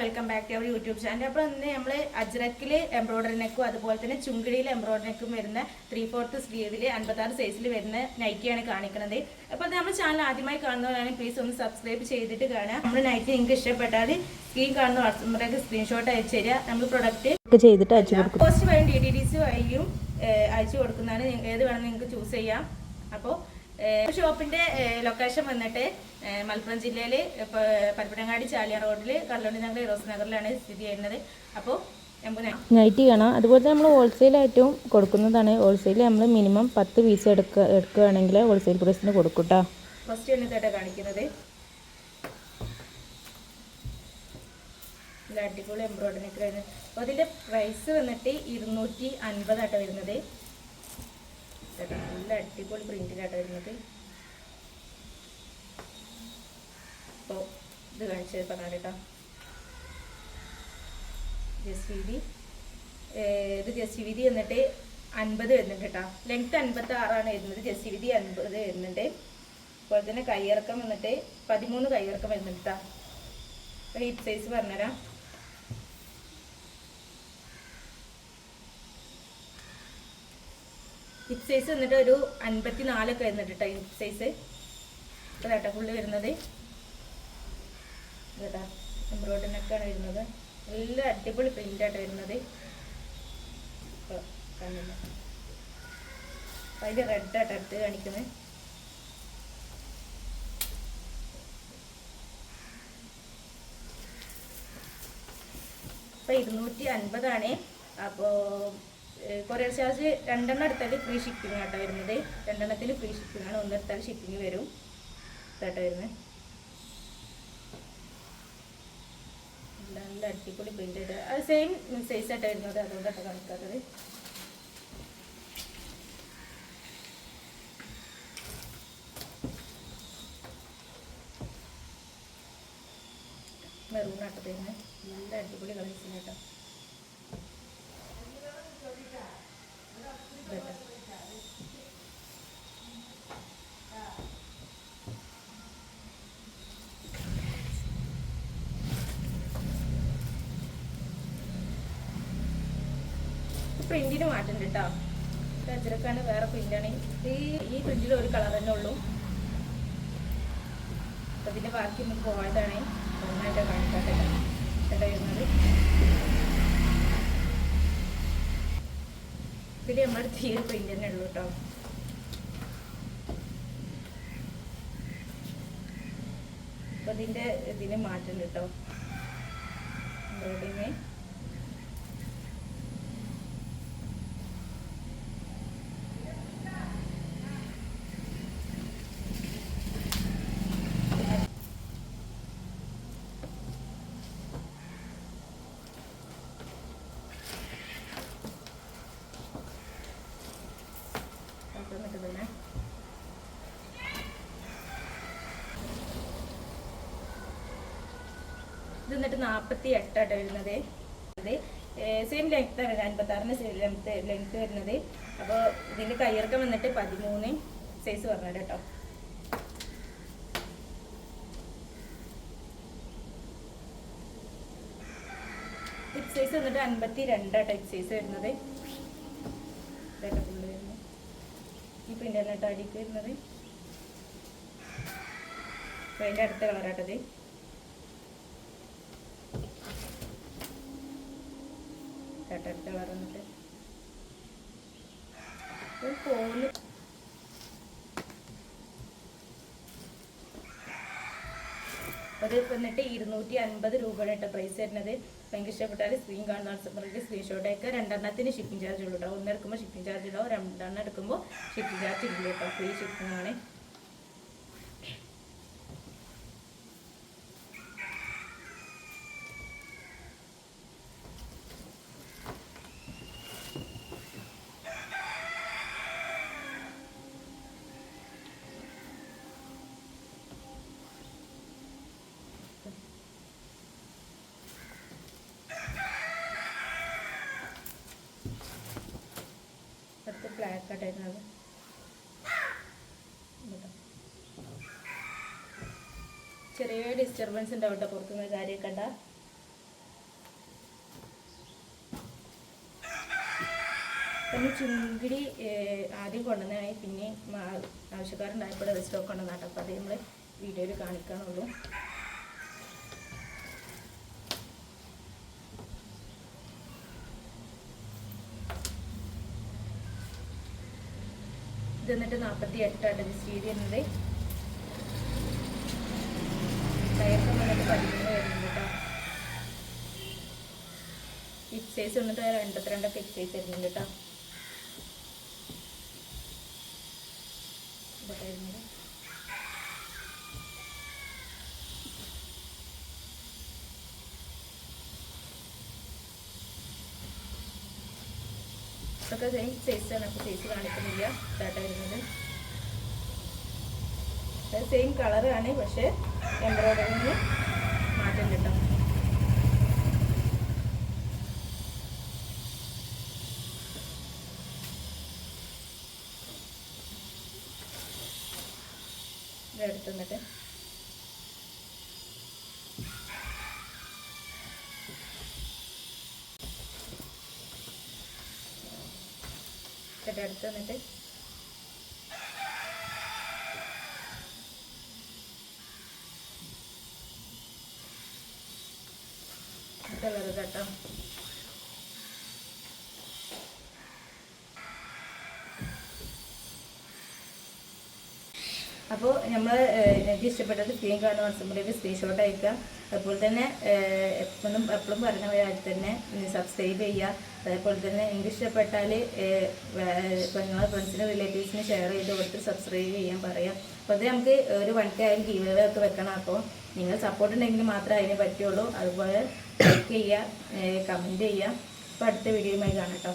Welcome back to our YouTube channel അപ്പോൾ ഇന്ന് നമ്മൾ അജ്രക്കിൽ എംബ്രോയ്ഡറി നെക്കും അതുപോലെ തന്നെ ചുങ്കിടിയിൽ എംബ്രോയിഡറി നെക്കും വരുന്ന ത്രീ ഫോർത്ത് സ്ലീവിൽ അൻപത്താറ് സൈസിൽ വരുന്ന നൈറ്റിയാണ് കാണിക്കുന്നത്. അപ്പോൾ അത് നമ്മുടെ ചാനൽ ആദ്യമായി കാണുന്നവരാണെങ്കിൽ പ്ലീസ് ഒന്ന് സബ്സ്ക്രൈബ് ചെയ്തിട്ട് കാണുക. നമ്മൾ നൈറ്റി നിങ്ങൾക്ക് ഇഷ്ടപ്പെട്ടാൽ സ്ക്രീൻ കാണുന്ന വാട്സപ്പിലേക്ക് സ്ക്രീൻഷോട്ട് അയച്ചു തരിക. നമ്മൾ പ്രൊഡക്റ്റ് ചെയ്തിട്ട് അയച്ചു കൊടുക്കും. പോസ്റ്റ് വഴി ഡി ഡി ഡി സി വഴിയും അയച്ചു കൊടുക്കുന്നതാണ്. ഏത് വേണം നിങ്ങൾക്ക് ചൂസ് ചെയ്യാം. അപ്പോൾ ഷോപ്പിന്റെ ലൊക്കേഷൻ വന്നിട്ട് മലപ്പുറം ജില്ലയിൽ പരപ്പനങ്ങാടി ചാലിയ റോഡിൽ കല്ലോണി നഗർ ഇറോസ് നഗറിലാണ് സ്ഥിതി ചെയ്യുന്നത്. അപ്പോൾ നൈറ്റ് കാണാം അതുപോലെ നമ്മൾ ഹോൾസെയിൽ ഹോൾസെയിലായിട്ടും കൊടുക്കുന്നതാണ്. ഹോൾസെയിൽ നമ്മൾ മിനിമം പത്ത് പീസ് എടുക്കുക എടുക്കുകയാണെങ്കിൽ ഹോൾസെയിൽ പ്രൈസിന് കൊടുക്കും കേട്ടോ ഫസ്റ്റ് എണ്ണത്തായിട്ട് കാണിക്കുന്നത്. അടിപൊളി എംബ്രോയിഡറി ഒക്കെ വരുന്നത് അപ്പോൾ അതിന്റെ പ്രൈസ് വന്നിട്ട് ഇരുന്നൂറ്റി അൻപതായിട്ടാണ് വരുന്നത്. ഇതാട്ടോ, നല്ല അടിപൊളി കേട്ടോ വരുന്നത്. അപ്പോൾ ഇത് കാണിച്ചത് പറഞ്ഞാൽ കേട്ടോ ജസ്റ്റ് ഇത് ജസ്റ്റ് വീതി എന്നിട്ട് അൻപത് വരുന്നുണ്ട് കേട്ടോ ലെങ്ത് അൻപത്തി ആറാണ് വരുന്നത്. ജസ്റ്റ് വീതി അൻപത് വരുന്നുണ്ട്. അതുപോലെ തന്നെ കയ്യിറക്കം വന്നിട്ട് പതിമൂന്ന് കയ്യിറക്കം വരുന്നുണ്ട് കേട്ടോ ഹിപ്പ് സൈസ് പറഞ്ഞുതരാം. ഹിപ്പ് സൈസ് വന്നിട്ട് ഒരു അൻപത്തി നാലൊക്കെ വരുന്നുണ്ട് കേട്ടോ ഹിപ്പ് സൈസ് കേട്ടോ ഫുള്ള് വരുന്നത്. കേട്ടോ എംബ്രോയിഡറിനൊക്കെയാണ് വരുന്നത്. നല്ല അടിപൊളി പ്രിന്റായിട്ട് വരുന്നത്. കാണില്ല അപ്പം അതിൽ റെഡായിട്ട് അടുത്ത് കാണിക്കുന്നത് ഇപ്പൊ ഇരുന്നൂറ്റി അൻപതാണ്. അപ്പോൾ കൊറിയർ ചാർജ് രണ്ടെണ്ണം എടുത്താൽ ഫ്രീ ഷിപ്പിംഗ് ആട്ടോ വരുന്നത്. രണ്ടെണ്ണത്തിൽ ഫ്രീ ഷിപ്പിംഗ് ആണ്. ഒന്നെടുത്താൽ ഷിപ്പിംഗ് വരും. ഇതാട്ടോ വരുന്നത് നല്ല അടിപൊളി പ്രിന്റ് അത് സെയിം സൈസ് ആയിട്ടാണ് വരുന്നത്. അതുകൊണ്ടാണ് കാണിക്കാത്തത്. തരുന്നത് നല്ല അടിപൊളി കളേഴ്സിന് കേട്ടോ. പ്രിന്റിന് മാറ്റുന്നുണ്ട് കേട്ടോ. അജരക്കാണ് വേറെ പ്രിന്റാണ് ഈ ഈ പ്രിന്റിൽ ഒരു കളർ തന്നെ ഉള്ളൂ. ഇതിന്റെ ബാക്കി നമുക്ക് പോയതാണ്. ഒന്നായിട്ട് കാണിക്കാട്ടെ കേട്ടോ വരുന്നത്? ഇതിൽ നമ്മുടെ അടുത്ത് ഈ തന്നെ ഉള്ളൂ കേട്ടോ അപ്പൊ ഇതിന്റെ ഇതിന് മാറ്റുന്നുണ്ട് കേട്ടോ എന്നിട്ട് തന്നെ ഇത് എന്നിട്ട് നാൽപ്പത്തി എട്ടാണ് വരുന്നത്. സെയിം ലെങ്ത് ആണ് അൻപത്തി ആറിന് ലെങ്ത് ലെങ്ത് വരുന്നത്. അപ്പോൾ ഇതിന്റെ കയ്യിറക്കം വന്നിട്ട് പതിമൂന്ന് സൈസ് പറഞ്ഞത് കേട്ടോ. ഹിപ് സൈസ് വന്നിട്ട് അൻപത്തി രണ്ടാട്ടോ ഹിപ്പ് സൈസ് വരുന്നത്. ഈ അടിക്ക് വരുന്നത്. അപ്പോൾ അതിന്റെ അടുത്ത കളറാട്ടത് കേട്ടോ അടുത്ത കളർ വന്നിട്ട് ഫോണ് അത് വന്നിട്ട് ഇരുന്നൂറ്റി അൻപത് രൂപയാണ് കേട്ടോ പ്രൈസ് വരുന്നത്. ഭയങ്കര ഇഷ്ടപ്പെട്ടാൽ സ്ക്രീൻ കാണുന്ന വാട്സപ്പിലേക്ക് സ്ക്രീൻഷോട്ട് അയക്കുക രണ്ടെണ്ണത്തിന് ഷിപ്പിംഗ് ചാർജ് ഉള്ളൂ കേട്ടോ ഒന്ന് എടുക്കുമ്പോൾ ഷിപ്പിംഗ് ചാർജ് ഉണ്ടാവും രണ്ടെണ്ണം എടുക്കുമ്പോൾ ഷിപ്പിംഗ് ചാർജ് ഇല്ല കേട്ടോ ഫ്രീ ഷിപ്പിംഗ് ആണ്. ഇട്ടേക്കുന്നത് ചെറിയ ഡിസ്റ്റർബൻസ് ഉണ്ടാവും കേട്ടോ പുറത്തുനിന്ന് കാര്യം കണ്ട. പിന്നെ ചുങ്കിടി ആദ്യം കൊണ്ടുവന്നായി പിന്നെ ആവശ്യക്കാരുണ്ടായപ്പോൾ വെച്ച് സ്റ്റോക്ക് കൊണ്ടുവന്നാട്ടോ അപ്പോൾ അത് നമ്മൾ വീഡിയോയിൽ കാണിക്കാനുള്ളൂ. എന്നിട്ട് നാൽപ്പത്തി എട്ടാണ് ഇത് എന്നത് ടയർക്ക് വന്നിട്ട് പതിമൂന്ന് വരുന്നുണ്ട് കേട്ടോ ഹിപ് സൈസ് വന്നിട്ട് വരുന്നുണ്ട് കേട്ടോ ഇവിടെ വരുന്നത് ഇതൊക്കെ സെയിം സൈസാണ് അപ്പോൾ സൈസ് കാണിക്കുന്നില്ല. ഇതാട്ട വരുന്നത്. സെയിം ആണ് പക്ഷേ എംബ്രോയിഡറിന് മാറ്റം കിട്ടും. ഇതെടുത്ത് തന്നിട്ട് ചേട്ടാ വന്നിട്ട് കളറ് കേട്ടോ. അപ്പോൾ നമ്മൾ എനിക്ക് ഇഷ്ടപ്പെട്ടത് സ്ക്രീൻ കാണുന്ന വാട്സപ്പിലേക്ക് സ്ക്രീൻഷോട്ട് അയക്കുക അതുപോലെ തന്നെ എപ്പോഴും എപ്പോഴും പറഞ്ഞ പോലെ തന്നെ സബ്സ്ക്രൈബ് ചെയ്യുക. അതേപോലെ തന്നെ എനിക്ക് ഇഷ്ടപ്പെട്ടാൽ നിങ്ങളെ ഫ്രണ്ട്സിനും റിലേറ്റീവ്സിനും ഷെയർ ചെയ്ത് കൊടുത്ത് സബ്സ്ക്രൈബ് ചെയ്യാൻ പറയാം. അപ്പോൾ അത് നമുക്ക് ഒരു വൺ ആയാലും ഗീവ് ഒക്കെ വെക്കണം. അപ്പോൾ നിങ്ങൾ സപ്പോർട്ട് ഉണ്ടെങ്കിൽ മാത്രമേ അതിനെ പറ്റുള്ളൂ. അതുപോലെ ലൈക്ക് ചെയ്യുക കമന്റ് ചെയ്യുക. അപ്പോൾ അടുത്ത വീഡിയോയുമായി കാണാം കേട്ടോ.